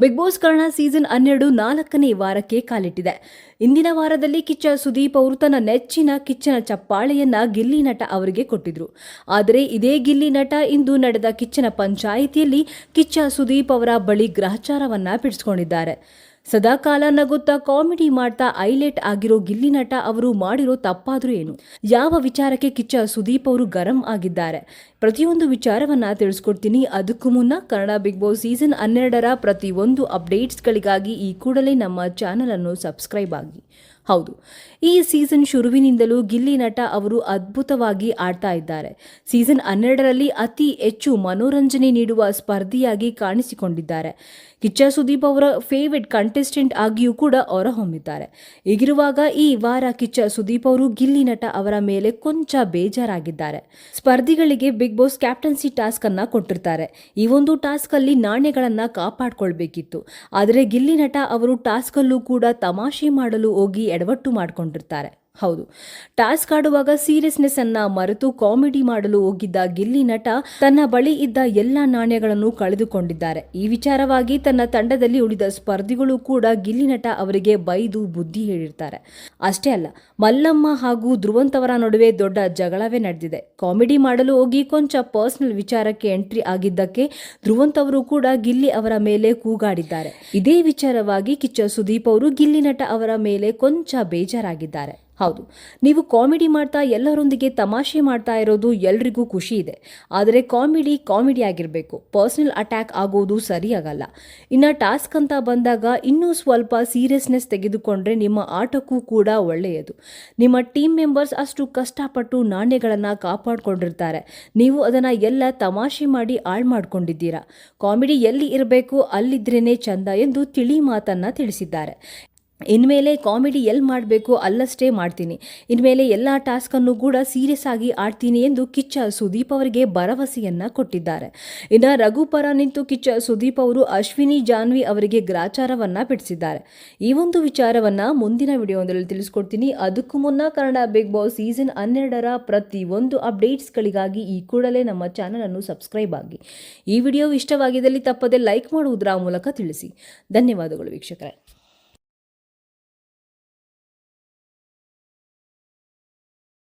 Big boss Karna season ಹನ್ನೆರಡು ನಾಲ್ಕನೇ ವಾರಕ್ಕೆ ಕಾಲಿಟ್ಟಿದೆ. ಇಂದಿನ ವಾರದಲ್ಲಿ ಕಿಚ್ಚ ಸುದೀಪ್ ಅವರು ತನ್ನ ನೆಚ್ಚಿನ ಕಿಚ್ಚನ ಚಪ್ಪಾಳೆಯನ್ನ ಗಿಲ್ಲಿ ನಟ ಅವರಿಗೆ ಕೊಟ್ಟಿದ್ರು. ಆದರೆ ಇದೇ ಗಿಲ್ಲಿ ನಟ ಇಂದು ನಡೆದ ಕಿಚ್ಚನ ಪಂಚಾಯಿತಿಯಲ್ಲಿ ಕಿಚ್ಚ ಸುದೀಪ್ ಅವರ ಬಳಿ ಗ್ರಹಚಾರವನ್ನ ಬಿಡಿಸ್ಕೊಂಡಿದ್ದಾರೆ. ಸದಾಕಾಲ ನಗುತ್ತಾ ಕಾಮಿಡಿ ಮಾಡ್ತಾ ಐಲೆಟ್ ಆಗಿರೋ ಗಿಲ್ಲಿ ನಟ ಅವರು ಮಾಡಿರೋ ತಪ್ಪಾದ್ರೂ ಏನು? ಯಾವ ವಿಚಾರಕ್ಕೆ ಕಿಚ್ಚ ಸುದೀಪ್ ಅವರು ಗರಂ ಆಗಿದ್ದಾರೆ? ಪ್ರತಿಯೊಂದು ವಿಚಾರವನ್ನ ತಿಳಿಸ್ಕೊಡ್ತೀನಿ. ಅದಕ್ಕೂ ಮುನ್ನ ಕನ್ನಡ ಬಿಗ್ ಬಾಸ್ ಸೀಸನ್ ಹನ್ನೆರಡರ ಪ್ರತಿಯೊಂದು ಅಪ್ಡೇಟ್ಸ್ಗಳಿಗಾಗಿ ಈ ಕೂಡಲೇ ನಮ್ಮ ಚಾನಲ್ ಅನ್ನು ಸಬ್ಸ್ಕ್ರೈಬ್ ಆಗಿ. ಹೌದು. ಈ ಸೀಸನ್ ಶುರುವಿನಿಂದಲೂ ಗಿಲ್ಲಿ ನಟ ಅವರು ಅದ್ಭುತವಾಗಿ ಆಡ್ತಾ ಇದ್ದಾರೆ. ಸೀಸನ್ ಹನ್ನೆರಡರಲ್ಲಿ ಅತಿ ಹೆಚ್ಚು ಮನೋರಂಜನೆ ನೀಡುವ ಸ್ಪರ್ಧಿಯಾಗಿ ಕಾಣಿಸಿಕೊಂಡಿದ್ದಾರೆ. ಕಿಚ್ಚ ಸುದೀಪ್ ಅವರ ಫೇವರೆಟ್ ಕಂಟೆಸ್ಟೆಂಟ್ ಆಗಿಯೂ ಕೂಡ ಹೊರಹೊಮ್ಮಿದ್ದಾರೆ. ಹೀಗಿರುವಾಗ ಈ ವಾರ ಕಿಚ್ಚ ಸುದೀಪ್ ಅವರು ಗಿಲ್ಲಿ ನಟ ಅವರ ಮೇಲೆ ಕೊಂಚ ಬೇಜಾರಾಗಿದ್ದಾರೆ. ಸ್ಪರ್ಧಿಗಳಿಗೆ ಬಿಗ್ ಬಾಸ್ ಕ್ಯಾಪ್ಟನ್ಸಿ ಟಾಸ್ಕ್ ಅನ್ನ ಕೊಟ್ಟಿರ್ತಾರೆ. ಈ ಒಂದು ಟಾಸ್ಕ್ ಅಲ್ಲಿ ನಾಣ್ಯಗಳನ್ನ ಕಾಪಾಡಿಕೊಳ್ಬೇಕಿತ್ತು. ಆದರೆ ಗಿಲ್ಲಿ ನಟ ಅವರು ಟಾಸ್ಕಲ್ಲೂ ಕೂಡ ತಮಾಷೆ ಮಾಡಲು ಹೋಗಿ ಎಡವಟ್ಟು ಮಾಡಿಕೊಂಡಿರ್ತಾರೆ. ಹೌದು. ಟಾಸ್ಕ್ ಆಡುವಾಗ ಸೀರಿಯಸ್ನೆಸ್ ಅನ್ನ ಮರೆತು ಕಾಮಿಡಿ ಮಾಡಲು ಹೋಗಿದ್ದ ಗಿಲ್ಲಿ ನಟ ತನ್ನ ಬಳಿ ಇದ್ದ ಎಲ್ಲ ನಾಣ್ಯಗಳನ್ನು ಕಳೆದುಕೊಂಡಿದ್ದಾರೆ. ಈ ವಿಚಾರವಾಗಿ ತನ್ನ ತಂಡದಲ್ಲಿ ಉಳಿದ ಸ್ಪರ್ಧಿಗಳು ಕೂಡ ಗಿಲ್ಲಿ ನಟ ಅವರಿಗೆ ಬೈದು ಬುದ್ಧಿ ಹೇಳಿರ್ತಾರೆ. ಅಷ್ಟೇ ಅಲ್ಲ, ಮಲ್ಲಮ್ಮ ಹಾಗೂ ಧ್ರುವಂತವರ ನಡುವೆ ದೊಡ್ಡ ಜಗಳವೇ ನಡೆದಿದೆ. ಕಾಮಿಡಿ ಮಾಡಲು ಹೋಗಿ ಕೊಂಚ ಪರ್ಸನಲ್ ವಿಚಾರಕ್ಕೆ ಎಂಟ್ರಿ ಆಗಿದ್ದಕ್ಕೆ ಧ್ರುವಂತ್ ಅವರು ಕೂಡ ಗಿಲ್ಲಿ ಅವರ ಮೇಲೆ ಕೂಗಾಡಿದ್ದಾರೆ. ಇದೇ ವಿಚಾರವಾಗಿ ಕಿಚ್ಚ ಸುದೀಪ್ ಅವರು ಗಿಲ್ಲಿ ನಟ ಅವರ ಮೇಲೆ ಕೊಂಚ ಬೇಜಾರಾಗಿದ್ದಾರೆ. ಹೌದು. ನೀವು ಕಾಮಿಡಿ ಮಾಡ್ತಾ ಎಲ್ಲರೊಂದಿಗೆ ತಮಾಷೆ ಮಾಡ್ತಾ ಇರೋದು ಎಲ್ರಿಗೂ ಖುಷಿ ಇದೆ. ಆದರೆ ಕಾಮಿಡಿ ಕಾಮಿಡಿ ಆಗಿರಬೇಕು. ಪರ್ಸನಲ್ ಅಟ್ಯಾಕ್ ಆಗೋದು ಸರಿಯಾಗಲ್ಲ. ಇನ್ನು ಟಾಸ್ಕ್ ಅಂತ ಬಂದಾಗ ಇನ್ನೂ ಸ್ವಲ್ಪ ಸೀರಿಯಸ್ನೆಸ್ ತೆಗೆದುಕೊಂಡ್ರೆ ನಿಮ್ಮ ಆಟಕ್ಕೂ ಕೂಡ ಒಳ್ಳೆಯದು. ನಿಮ್ಮ ಟೀಮ್ ಮೆಂಬರ್ಸ್ ಅಷ್ಟು ಕಷ್ಟಪಟ್ಟು ನಾಣ್ಯಗಳನ್ನು ಕಾಪಾಡಿಕೊಂಡಿರ್ತಾರೆ. ನೀವು ಅದನ್ನು ಎಲ್ಲ ತಮಾಷೆ ಮಾಡಿ ಹಾಳು ಮಾಡಿಕೊಂಡಿದ್ದೀರಾ. ಕಾಮಿಡಿ ಎಲ್ಲಿ ಇರಬೇಕು ಅಲ್ಲಿದ್ರೇನೆ ಚಂದ ಎಂದು ತಿಳಿ ಮಾತನ್ನ ತಿಳಿಸಿದ್ದಾರೆ. ಇನ್ಮೇಲೆ ಕಾಮಿಡಿ ಎಲ್ಲಿ ಮಾಡಬೇಕು ಅಲ್ಲಷ್ಟೇ ಮಾಡ್ತೀನಿ. ಇನ್ಮೇಲೆ ಎಲ್ಲ ಟಾಸ್ಕನ್ನು ಕೂಡ ಸೀರಿಯಸ್ ಆಗಿ ಆಡ್ತೀನಿ ಎಂದು ಕಿಚ್ಚ ಸುದೀಪ್ ಅವರಿಗೆ ಭರವಸೆಯನ್ನು ಕೊಟ್ಟಿದ್ದಾರೆ. ಇನ್ನು ರಘು ಪರ ನಿಂತು ಕಿಚ್ಚ ಸುದೀಪ್ ಅವರು ಅಶ್ವಿನಿ, ಜಾನ್ವಿ ಅವರಿಗೆ ಗ್ರಾಚಾರವನ್ನ ಬಿಡಿಸಿದ್ದಾರೆ. ಈ ಒಂದು ವಿಚಾರವನ್ನ ಮುಂದಿನ ವಿಡಿಯೋದಲ್ಲಿ ತಿಳಿಸ್ಕೊಡ್ತೀನಿ. ಅದಕ್ಕೂ ಮುನ್ನ ಕನ್ನಡ ಬಿಗ್ ಬಾಸ್ ಸೀಸನ್ ಹನ್ನೆರಡರ ಪ್ರತಿ ಒಂದು ಅಪ್ಡೇಟ್ಸ್ಗಳಿಗಾಗಿ ಈ ಕೂಡಲೇ ನಮ್ಮ ಚಾನಲನ್ನು ಸಬ್ಸ್ಕ್ರೈಬ್ ಆಗಿ. ಈ ವಿಡಿಯೋ ಇಷ್ಟವಾಗಿದ್ದಲ್ಲಿ ತಪ್ಪದೆ ಲೈಕ್ ಮಾಡುವುದರ ಮೂಲಕ ತಿಳಿಸಿ. ಧನ್ಯವಾದಗಳು ವೀಕ್ಷಕರೇ.